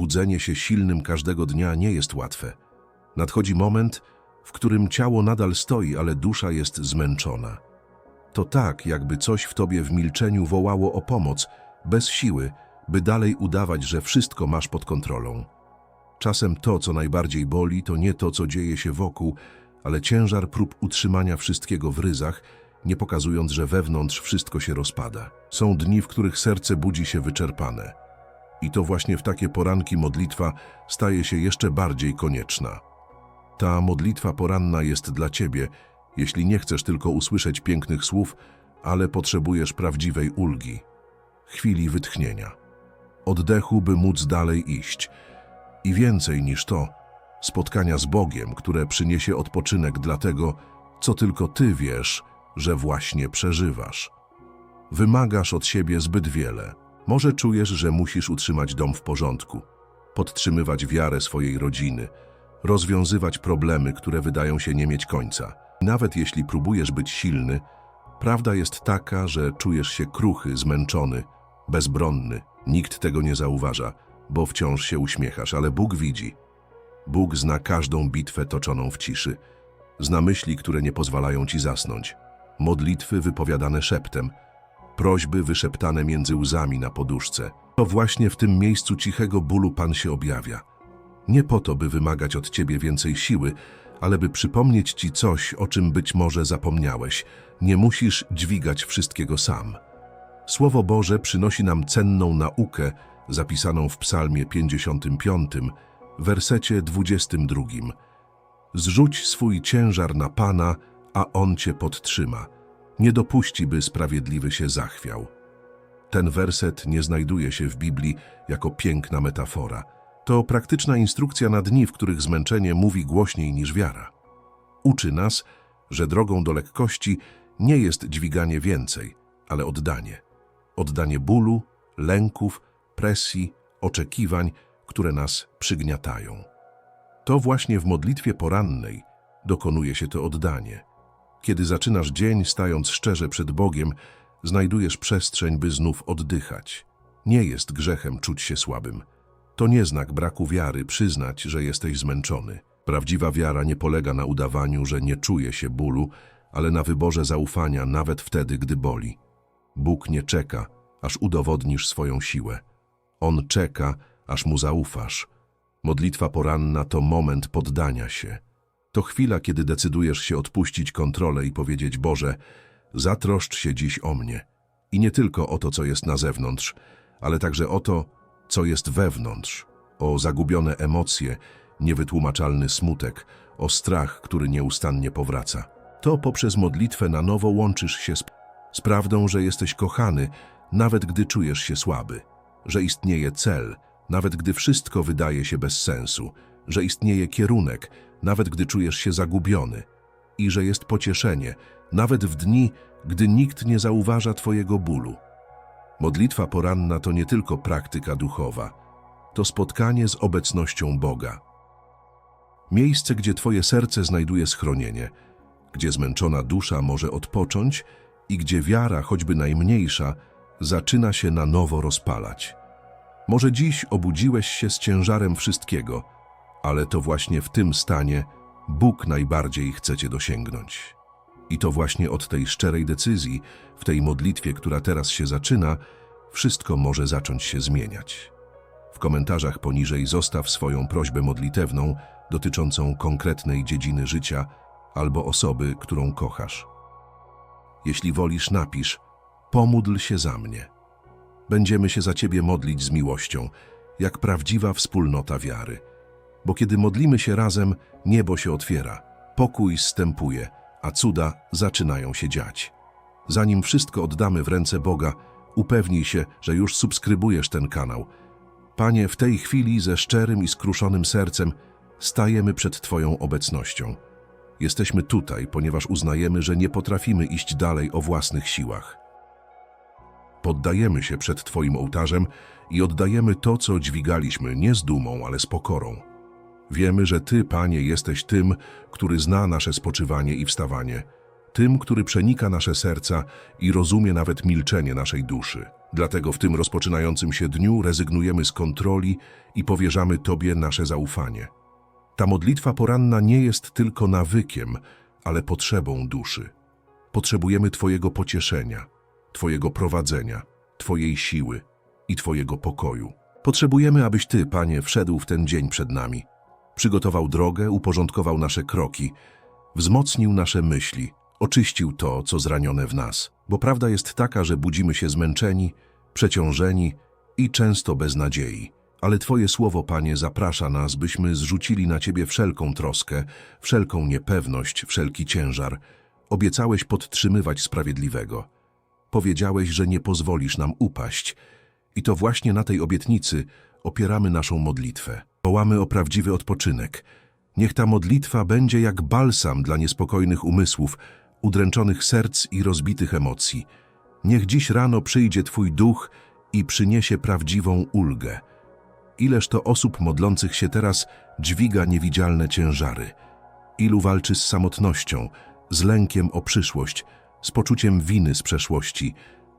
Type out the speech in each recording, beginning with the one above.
budzenie się silnym każdego dnia nie jest łatwe. Nadchodzi moment, w którym ciało nadal stoi, ale dusza jest zmęczona. To tak, jakby coś w tobie w milczeniu wołało o pomoc, bez siły, by dalej udawać, że wszystko masz pod kontrolą. Czasem to, co najbardziej boli, to nie to, co dzieje się wokół, ale ciężar prób utrzymania wszystkiego w ryzach, nie pokazując, że wewnątrz wszystko się rozpada. Są dni, w których serce budzi się wyczerpane. I to właśnie w takie poranki modlitwa staje się jeszcze bardziej konieczna. Ta modlitwa poranna jest dla ciebie, jeśli nie chcesz tylko usłyszeć pięknych słów, ale potrzebujesz prawdziwej ulgi, chwili wytchnienia, oddechu, by móc dalej iść. I więcej niż to, spotkania z Bogiem, które przyniesie odpoczynek dla tego, co tylko ty wiesz, że właśnie przeżywasz. Wymagasz od siebie zbyt wiele. Może czujesz, że musisz utrzymać dom w porządku, podtrzymywać wiarę swojej rodziny, rozwiązywać problemy, które wydają się nie mieć końca. Nawet jeśli próbujesz być silny, prawda jest taka, że czujesz się kruchy, zmęczony, bezbronny. Nikt tego nie zauważa, bo wciąż się uśmiechasz, ale Bóg widzi. Bóg zna każdą bitwę toczoną w ciszy. Zna myśli, które nie pozwalają ci zasnąć. Modlitwy wypowiadane szeptem, prośby wyszeptane między łzami na poduszce. To właśnie w tym miejscu cichego bólu Pan się objawia. Nie po to, by wymagać od ciebie więcej siły, ale by przypomnieć ci coś, o czym być może zapomniałeś. Nie musisz dźwigać wszystkiego sam. Słowo Boże przynosi nam cenną naukę zapisaną w Psalmie 55, wersecie 22. Zrzuć swój ciężar na Pana, a On cię podtrzyma. Nie dopuści, by sprawiedliwy się zachwiał. Ten werset nie znajduje się w Biblii jako piękna metafora. To praktyczna instrukcja na dni, w których zmęczenie mówi głośniej niż wiara. Uczy nas, że drogą do lekkości nie jest dźwiganie więcej, ale oddanie. Oddanie bólu, lęków, presji, oczekiwań, które nas przygniatają. To właśnie w modlitwie porannej dokonuje się to oddanie. Kiedy zaczynasz dzień stając szczerze przed Bogiem, znajdujesz przestrzeń, by znów oddychać. Nie jest grzechem czuć się słabym. To nie znak braku wiary przyznać, że jesteś zmęczony. Prawdziwa wiara nie polega na udawaniu, że nie czuje się bólu, ale na wyborze zaufania nawet wtedy, gdy boli. Bóg nie czeka, aż udowodnisz swoją siłę. On czeka, aż mu zaufasz. Modlitwa poranna to moment poddania się. To chwila, kiedy decydujesz się odpuścić kontrolę i powiedzieć Boże, zatroszcz się dziś o mnie. I nie tylko o to, co jest na zewnątrz, ale także o to, co jest wewnątrz, o zagubione emocje, niewytłumaczalny smutek, o strach, który nieustannie powraca. To poprzez modlitwę na nowo łączysz się z, z prawdą, że jesteś kochany, nawet gdy czujesz się słaby, że istnieje cel, nawet gdy wszystko wydaje się bez sensu, że istnieje kierunek, nawet gdy czujesz się zagubiony i że jest pocieszenie, nawet w dni, gdy nikt nie zauważa Twojego bólu. Modlitwa poranna to nie tylko praktyka duchowa, to spotkanie z obecnością Boga. Miejsce, gdzie Twoje serce znajduje schronienie, gdzie zmęczona dusza może odpocząć i gdzie wiara, choćby najmniejsza, zaczyna się na nowo rozpalać. Może dziś obudziłeś się z ciężarem wszystkiego, ale to właśnie w tym stanie Bóg najbardziej chce Cię dosięgnąć. I to właśnie od tej szczerej decyzji, w tej modlitwie, która teraz się zaczyna, wszystko może zacząć się zmieniać. W komentarzach poniżej zostaw swoją prośbę modlitewną dotyczącą konkretnej dziedziny życia albo osoby, którą kochasz. Jeśli wolisz, napisz Pomódl się za mnie. Będziemy się za Ciebie modlić z miłością, jak prawdziwa wspólnota wiary. Bo kiedy modlimy się razem, niebo się otwiera, pokój zstępuje, a cuda zaczynają się dziać. Zanim wszystko oddamy w ręce Boga, upewnij się, że już subskrybujesz ten kanał. Panie, w tej chwili ze szczerym i skruszonym sercem stajemy przed Twoją obecnością. Jesteśmy tutaj, ponieważ uznajemy, że nie potrafimy iść dalej o własnych siłach. Poddajemy się przed Twoim ołtarzem i oddajemy to, co dźwigaliśmy, nie z dumą, ale z pokorą. Wiemy, że Ty, Panie, jesteś tym, który zna nasze spoczywanie i wstawanie. tym, który przenika nasze serca i rozumie nawet milczenie naszej duszy. Dlatego w tym rozpoczynającym się dniu rezygnujemy z kontroli i powierzamy Tobie nasze zaufanie. Ta modlitwa poranna nie jest tylko nawykiem, ale potrzebą duszy. Potrzebujemy Twojego pocieszenia, Twojego prowadzenia, Twojej siły i Twojego pokoju. Potrzebujemy, abyś Ty, Panie, wszedł w ten dzień przed nami. Przygotował drogę, uporządkował nasze kroki, wzmocnił nasze myśli, oczyścił to, co zranione w nas. Bo prawda jest taka, że budzimy się zmęczeni, przeciążeni i często bez nadziei. Ale Twoje słowo, Panie, zaprasza nas, byśmy zrzucili na Ciebie wszelką troskę, wszelką niepewność, wszelki ciężar. Obiecałeś podtrzymywać sprawiedliwego. Powiedziałeś, że nie pozwolisz nam upaść. I to właśnie na tej obietnicy opieramy naszą modlitwę. Wołamy o prawdziwy odpoczynek. Niech ta modlitwa będzie jak balsam dla niespokojnych umysłów, udręczonych serc i rozbitych emocji. Niech dziś rano przyjdzie Twój duch i przyniesie prawdziwą ulgę. Ileż to osób modlących się teraz dźwiga niewidzialne ciężary. Ilu walczy z samotnością, z lękiem o przyszłość, z poczuciem winy z przeszłości,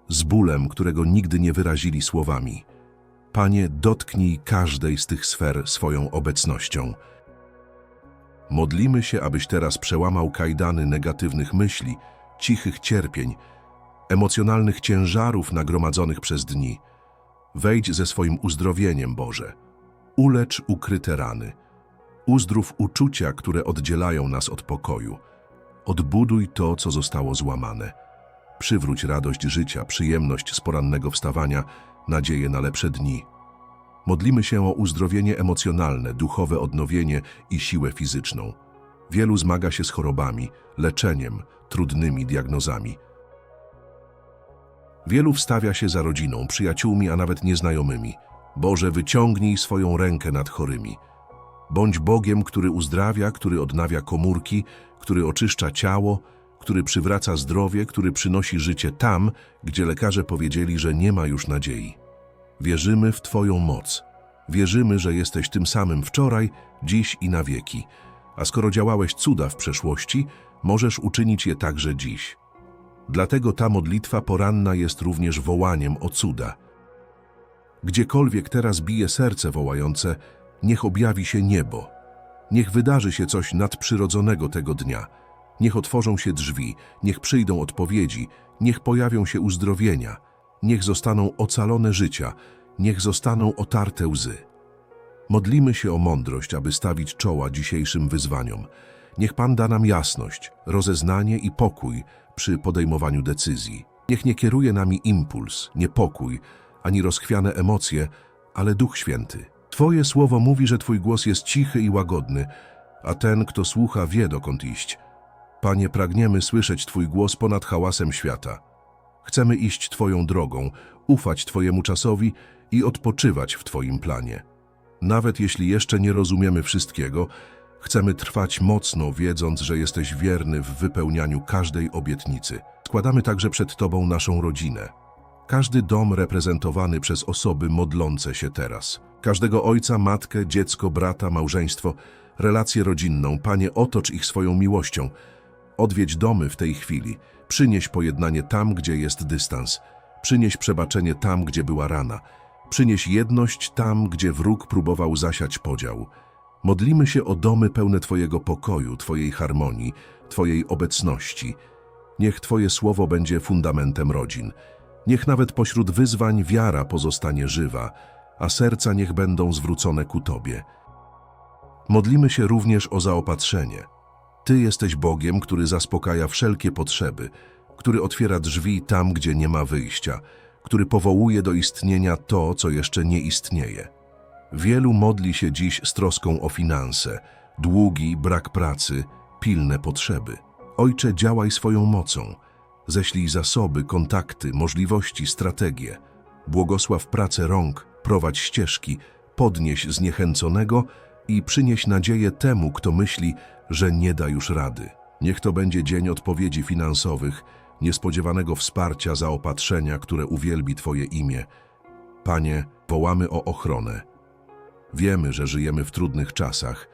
z bólem, którego nigdy nie wyrazili słowami. Panie, dotknij każdej z tych sfer swoją obecnością. Modlimy się, abyś teraz przełamał kajdany negatywnych myśli, cichych cierpień, emocjonalnych ciężarów nagromadzonych przez dni. Wejdź ze swoim uzdrowieniem, Boże. Ulecz ukryte rany. Uzdrów uczucia, które oddzielają nas od pokoju. Odbuduj to, co zostało złamane. Przywróć radość życia, przyjemność z porannego wstawania, nadzieję na lepsze dni. Modlimy się o uzdrowienie emocjonalne, duchowe odnowienie i siłę fizyczną. Wielu zmaga się z chorobami, leczeniem, trudnymi diagnozami. Wielu wstawia się za rodziną, przyjaciółmi, a nawet nieznajomymi. Boże, wyciągnij swoją rękę nad chorymi. Bądź Bogiem, który uzdrawia, który odnawia komórki, który oczyszcza ciało, który przywraca zdrowie, który przynosi życie tam, gdzie lekarze powiedzieli, że nie ma już nadziei. Wierzymy w Twoją moc. Wierzymy, że jesteś tym samym wczoraj, dziś i na wieki. A skoro działałeś cuda w przeszłości, możesz uczynić je także dziś. Dlatego ta modlitwa poranna jest również wołaniem o cuda. Gdziekolwiek teraz bije serce wołające, niech objawi się niebo. Niech wydarzy się coś nadprzyrodzonego tego dnia. Niech otworzą się drzwi, niech przyjdą odpowiedzi, niech pojawią się uzdrowienia, niech zostaną ocalone życia, niech zostaną otarte łzy. Modlimy się o mądrość, aby stawić czoła dzisiejszym wyzwaniom. Niech Pan da nam jasność, rozeznanie i pokój przy podejmowaniu decyzji. Niech nie kieruje nami impuls, niepokój, ani rozchwiane emocje, ale Duch Święty. Twoje słowo mówi, że Twój głos jest cichy i łagodny, a ten, kto słucha, wie dokąd iść. Panie, pragniemy słyszeć Twój głos ponad hałasem świata. Chcemy iść Twoją drogą, ufać Twojemu czasowi i odpoczywać w Twoim planie. Nawet jeśli jeszcze nie rozumiemy wszystkiego, chcemy trwać mocno, wiedząc, że jesteś wierny w wypełnianiu każdej obietnicy. Składamy także przed Tobą naszą rodzinę. Każdy dom reprezentowany przez osoby modlące się teraz. Każdego ojca, matkę, dziecko, brata, małżeństwo, relację rodzinną. Panie, otocz ich swoją miłością. Odwiedź domy w tej chwili. Przynieś pojednanie tam, gdzie jest dystans. Przynieś przebaczenie tam, gdzie była rana. Przynieś jedność tam, gdzie wróg próbował zasiać podział. Modlimy się o domy pełne Twojego pokoju, Twojej harmonii, Twojej obecności. Niech Twoje słowo będzie fundamentem rodzin. Niech nawet pośród wyzwań wiara pozostanie żywa, a serca niech będą zwrócone ku Tobie. Modlimy się również o zaopatrzenie. Ty jesteś Bogiem, który zaspokaja wszelkie potrzeby, który otwiera drzwi tam, gdzie nie ma wyjścia, który powołuje do istnienia to, co jeszcze nie istnieje. Wielu modli się dziś z troską o finanse, długi, brak pracy, pilne potrzeby. Ojcze, działaj swoją mocą. Ześlij zasoby, kontakty, możliwości, strategie. Błogosław pracę rąk, prowadź ścieżki, podnieś zniechęconego i przynieś nadzieję temu, kto myśli, że nie da już rady. Niech to będzie dzień odpowiedzi finansowych, niespodziewanego wsparcia, zaopatrzenia, które uwielbi Twoje imię. Panie, wołamy o ochronę. Wiemy, że żyjemy w trudnych czasach,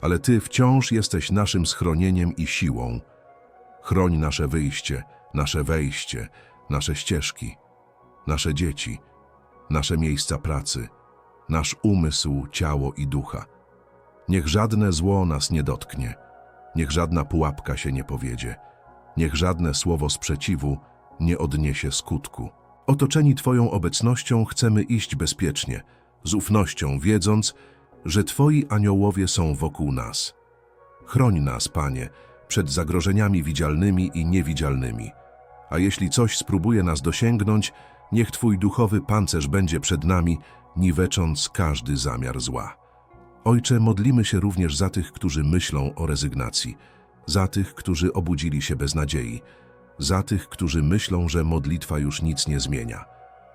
ale Ty wciąż jesteś naszym schronieniem i siłą. Chroń nasze wyjście, nasze wejście, nasze ścieżki, nasze dzieci, nasze miejsca pracy, nasz umysł, ciało i ducha. Niech żadne zło nas nie dotknie, niech żadna pułapka się nie powiedzie, niech żadne słowo sprzeciwu nie odniesie skutku. Otoczeni Twoją obecnością chcemy iść bezpiecznie, z ufnością, wiedząc, że Twoi aniołowie są wokół nas. Chroń nas, Panie, przed zagrożeniami widzialnymi i niewidzialnymi. A jeśli coś spróbuje nas dosięgnąć, niech Twój duchowy pancerz będzie przed nami, niwecząc każdy zamiar zła. Ojcze, modlimy się również za tych, którzy myślą o rezygnacji, za tych, którzy obudzili się bez nadziei, za tych, którzy myślą, że modlitwa już nic nie zmienia.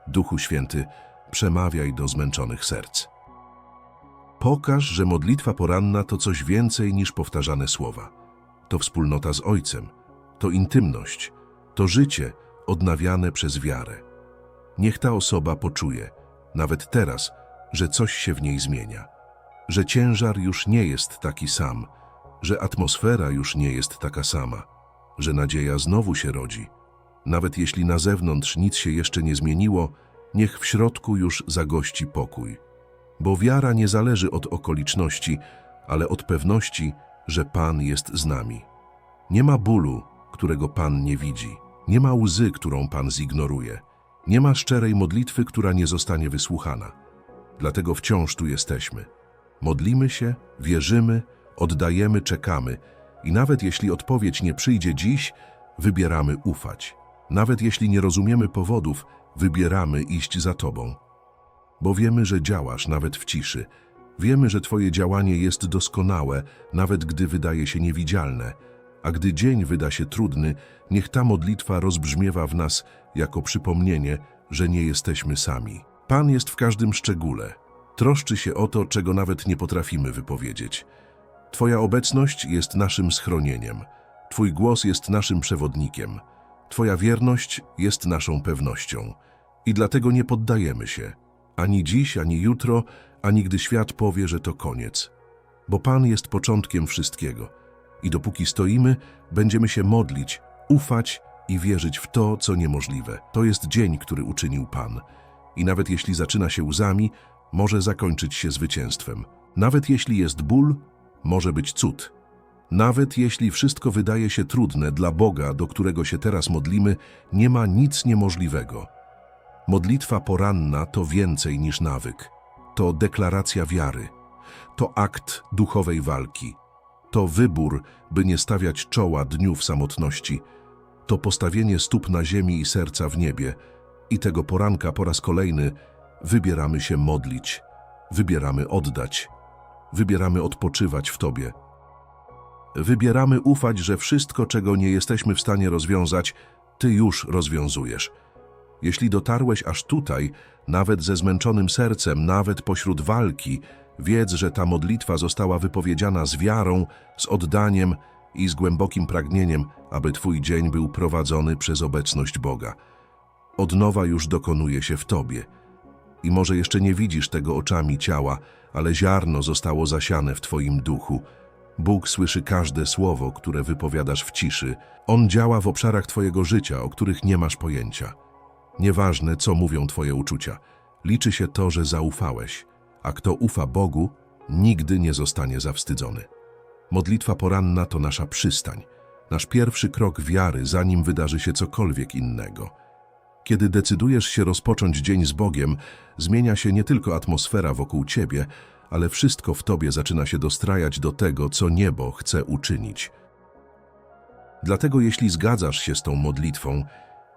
Duchu Święty, przemawiaj do zmęczonych serc. Pokaż, że modlitwa poranna to coś więcej niż powtarzane słowa. To wspólnota z Ojcem, to intymność, to życie odnawiane przez wiarę. Niech ta osoba poczuje, nawet teraz, że coś się w niej zmienia, że ciężar już nie jest taki sam, że atmosfera już nie jest taka sama, że nadzieja znowu się rodzi. Nawet jeśli na zewnątrz nic się jeszcze nie zmieniło, niech w środku już zagości pokój. Bo wiara nie zależy od okoliczności, ale od pewności, że Pan jest z nami. Nie ma bólu, którego Pan nie widzi. Nie ma łzy, którą Pan zignoruje. Nie ma szczerej modlitwy, która nie zostanie wysłuchana. Dlatego wciąż tu jesteśmy. Modlimy się, wierzymy, oddajemy, czekamy i nawet jeśli odpowiedź nie przyjdzie dziś, wybieramy ufać. Nawet jeśli nie rozumiemy powodów, wybieramy iść za Tobą. Bo wiemy, że działasz nawet w ciszy. Wiemy, że Twoje działanie jest doskonałe, nawet gdy wydaje się niewidzialne. A gdy dzień wyda się trudny, niech ta modlitwa rozbrzmiewa w nas jako przypomnienie, że nie jesteśmy sami. Pan jest w każdym szczególe. Troszczy się o to, czego nawet nie potrafimy wypowiedzieć. Twoja obecność jest naszym schronieniem. Twój głos jest naszym przewodnikiem. Twoja wierność jest naszą pewnością. I dlatego nie poddajemy się. Ani dziś, ani jutro, ani gdy świat powie, że to koniec. Bo Pan jest początkiem wszystkiego. I dopóki stoimy, będziemy się modlić, ufać i wierzyć w to, co niemożliwe. To jest dzień, który uczynił Pan. I nawet jeśli zaczyna się łzami, może zakończyć się zwycięstwem. Nawet jeśli jest ból, może być cud. Nawet jeśli wszystko wydaje się trudne dla Boga, do którego się teraz modlimy, nie ma nic niemożliwego. Modlitwa poranna to więcej niż nawyk. To deklaracja wiary. To akt duchowej walki. To wybór, by nie stawiać czoła dniu w samotności. To postawienie stóp na ziemi i serca w niebie. I tego poranka po raz kolejny wybieramy się modlić. Wybieramy oddać. Wybieramy odpoczywać w Tobie. Wybieramy ufać, że wszystko, czego nie jesteśmy w stanie rozwiązać, Ty już rozwiązujesz. Jeśli dotarłeś aż tutaj, nawet ze zmęczonym sercem, nawet pośród walki, wiedz, że ta modlitwa została wypowiedziana z wiarą, z oddaniem i z głębokim pragnieniem, aby Twój dzień był prowadzony przez obecność Boga. Odnowa już dokonuje się w Tobie. I może jeszcze nie widzisz tego oczami ciała, ale ziarno zostało zasiane w Twoim duchu. Bóg słyszy każde słowo, które wypowiadasz w ciszy. On działa w obszarach Twojego życia, o których nie masz pojęcia. Nieważne, co mówią Twoje uczucia, liczy się to, że zaufałeś, a kto ufa Bogu, nigdy nie zostanie zawstydzony. Modlitwa poranna to nasza przystań, nasz pierwszy krok wiary, zanim wydarzy się cokolwiek innego. Kiedy decydujesz się rozpocząć dzień z Bogiem, zmienia się nie tylko atmosfera wokół Ciebie, ale wszystko w Tobie zaczyna się dostrajać do tego, co niebo chce uczynić. Dlatego jeśli zgadzasz się z tą modlitwą,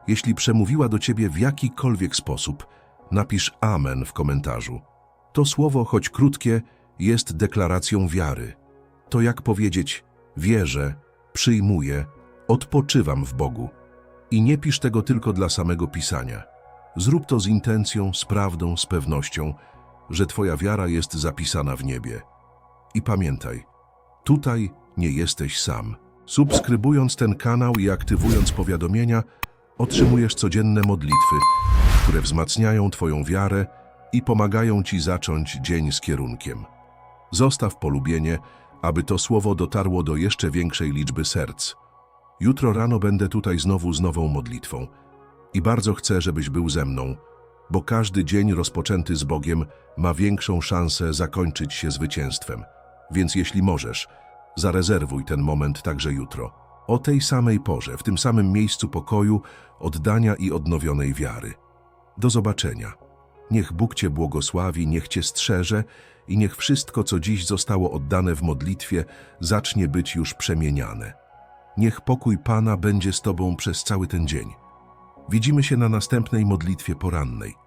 jeśli przemówiła do Ciebie w jakikolwiek sposób, napisz Amen w komentarzu. To słowo, choć krótkie, jest deklaracją wiary. To jak powiedzieć, wierzę, przyjmuję, odpoczywam w Bogu. I nie pisz tego tylko dla samego pisania. Zrób to z intencją, z prawdą, z pewnością, że Twoja wiara jest zapisana w niebie. I pamiętaj, tutaj nie jesteś sam. Subskrybując ten kanał i aktywując powiadomienia, otrzymujesz codzienne modlitwy, które wzmacniają Twoją wiarę i pomagają Ci zacząć dzień z kierunkiem. Zostaw polubienie, aby to słowo dotarło do jeszcze większej liczby serc. Jutro rano będę tutaj znowu z nową modlitwą. I bardzo chcę, żebyś był ze mną, bo każdy dzień rozpoczęty z Bogiem ma większą szansę zakończyć się zwycięstwem. Więc jeśli możesz, zarezerwuj ten moment także jutro. O tej samej porze, w tym samym miejscu pokoju, oddania i odnowionej wiary. Do zobaczenia. Niech Bóg Cię błogosławi, niech Cię strzeże i niech wszystko, co dziś zostało oddane w modlitwie, zacznie być już przemieniane. Niech pokój Pana będzie z Tobą przez cały ten dzień. Widzimy się na następnej modlitwie porannej.